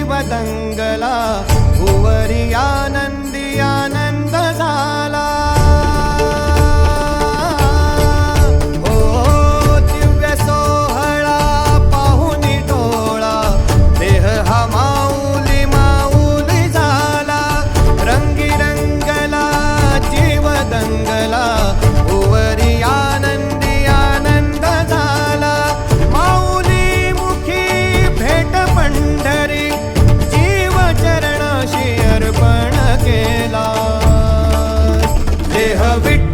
शिव दंगला விட்டு